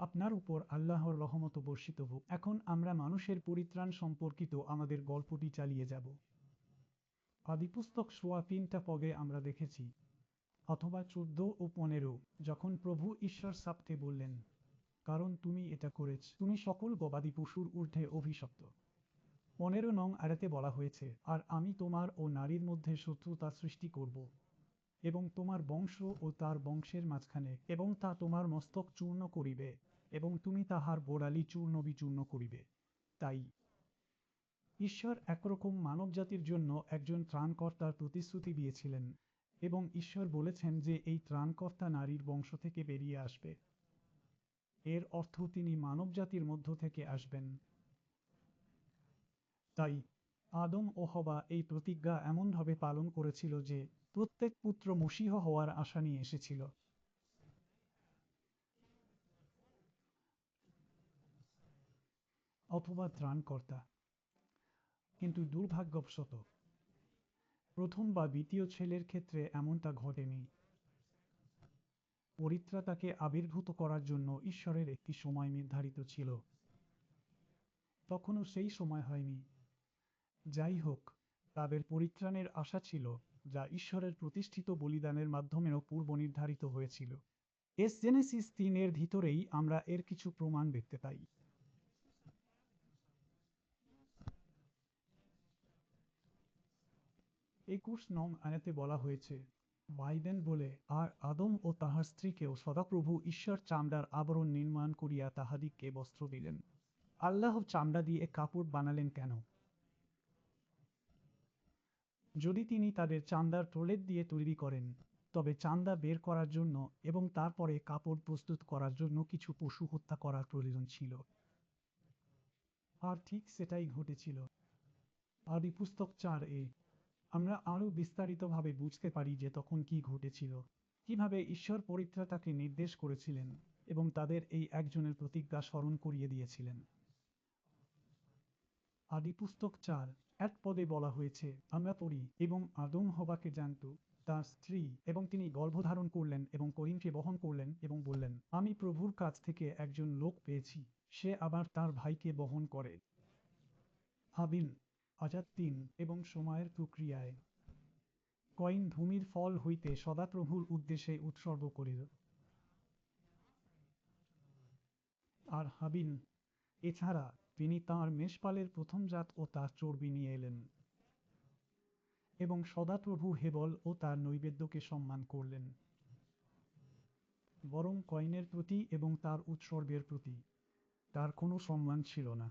আপনার উপর আল্লাহর রহমত বর্ষিত হোক। এখন আমরা মানুষের পরিত্রাণ সম্পর্কিত আমাদের গল্পটি চালিয়ে যাব। আদিপুস্তক সোয়া তিনটা পদে আমরা দেখেছি, অথবা চোদ্দ ও পনেরো, যখন প্রভু ঈশ্বর সাপতে বললেন, কারণ তুমি এটা করেছ। তুমি সকল গবাদি পশুর ঊর্ধ্বে অভিশপ্ত। পনেরো নং আড়াতে বলা হয়েছে, আর আমি তোমার ও নারীর মধ্যে শত্রুতা সৃষ্টি করব। এবং তোমার বংশ ও তার বংশের মাঝখানে, এবং তা তোমার মস্তক চূর্ণ করিবে, এবং তুমি তাহার গোড়ালি চূর্ণ বিচূর্ণ করিবে। তাই ঈশ্বর একরকম মানবজাতির জন্য একজন ত্রাণকর্তার প্রতিশ্রুতি দিয়েছিলেন, এবং ঈশ্বর বলেছেন যে এই ত্রাণকর্তা নারীর বংশ থেকে বেরিয়ে আসবে। এর অর্থ তিনি মানবজাতির মধ্য থেকে আসবেন। তাই আদম ও হবা এই প্রতিজ্ঞা এমনভাবে পালন করেছিল যে প্রত্যেক পুত্র মসীহ হওয়ার আশা নিয়ে এসেছিল। অথবা ত্রাণকর্তা। কিন্তু দুর্ভাগ্যবশত, প্রথম বা দ্বিতীয় ছেলের ক্ষেত্রে এমনটা ঘটেনি। পরিত্রাতাকে আবির্ভূত করার জন্য ঈশ্বরের একটি সময় নির্ধারিত ছিল। তখনও সেই সময় হয়নি। যাই হোক, তাদের পরিত্রাণের আশা ছিল যা ঈশ্বরের প্রতিষ্ঠিত বলিদানের মাধ্যমেও পূর্ব নির্ধারিত হয়েছিল। এস জেনেসিস তিনের ভিতরেই আমরা এর কিছু প্রমাণ দেখতে পাই। একুশ নং আয়াতে বলা হয়েছে বাইডেন বলে, আর আদম ও তাহার স্ত্রীকেও সদাপ্রভু ঈশ্বর চামড়ার আবরণ নির্মাণ করিয়া তাহাদিগকে বস্ত্র দিলেন। আল্লাহ চামড়া দিয়ে কাপড় বানালেন কেন? যদি তিনি তাদের চান্দার প্রলেপ দিয়ে তৈরি করেন, তবে চান্দা বের করার জন্য এবং তারপরে কাপড় প্রস্তুত করার জন্য কিছু পশু হত্যা করার প্রয়োজন ছিল। আর ঠিক সেটাই ঘটেছিল। আদি পুস্তক চার এ আমরা আরও বিস্তারিতভাবে বুঝতে পারি যে তখন কি ঘটেছিল, কীভাবে ঈশ্বর পরিত্রাতাকে নির্দেশ করেছিলেন এবং তাদের এই একজনের প্রতিজ্ঞা স্মরণ করিয়ে দিয়েছিলেন। আদি পুস্তক চার, এক পদে বলা হয়েছে, আমরা পড়ি, এবং আদম হবাকে জানত, তার স্ত্রী, এবং তিনি গর্ভধারণ করলেন, এবং করিমকে বহন করলেন, এবং বললেন, আমি প্রভুর কাছ থেকে একজন লোক পেয়েছি, সে আবার তার ভাইকে বহন করে। হাবিল আজাদ তিন, এবং সময়ের প্রক্রিয়ায়। কয়েন ভূমির ফল হইতে সদাপ্রভুর উদ্দেশ্যে উৎসর্গ করিল। আর হাবিল এছাড়া তিনি তাঁর মেষপালের প্রথম জাত ও তার চর্বি নিয়ে এলেন এবং সদাপ্রভু হেবল ও তার নৈবেদ্যকে সম্মান করলেন। বরং কয়েনের প্রতি এবং তার উৎসর্গের প্রতি তার কোনো সম্মান ছিল না।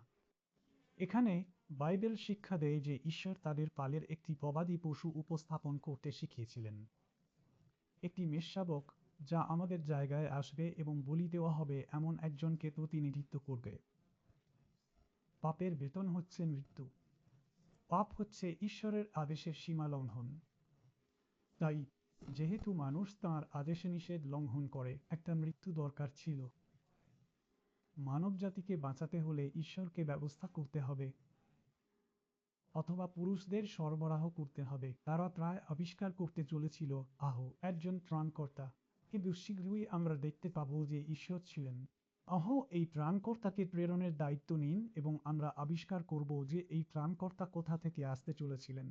এখানে বাইবেল শিক্ষা দেয় যে ঈশ্বর তাদের পালের একটি গবাদি পশু উপস্থাপন করতে শিখিয়েছিলেন। একটি মেষশাবক যা আমাদের জায়গায় আসবে এবং বলি দেওয়া হবে এমন একজনকে প্রতিনিধিত্ব করবে। পাপের বেতন হচ্ছে মৃত্যু। পাপ হচ্ছে ঈশ্বরের আদেশের সীমা লঙ্ঘন। তাই যেহেতু মানুষ তাঁর আদেশে নিষেধ লঙ্ঘন করে, একটা মৃত্যু দরকার ছিল। মানব জাতিকে বাঁচাতে হলে ঈশ্বরকে ব্যবস্থা করতে হবে। অথবা পুরুষদের সরবরাহ করতে হবে। তারা প্রায় আবিষ্কার করতে চলেছিল। আহ একজন ত্রাণকর্তা। কিন্তু শীঘ্রই আমরা দেখতে পাবো যে ঈশ্বর ছিলেন। আহ, এই ত্রাণকর্তাকে প্রেরণের দায়িত্ব নিন এবং আমরা আবিষ্কার করব যে এই ত্রাণকর্তা কোথা থেকে আসতে চলেছিলেন।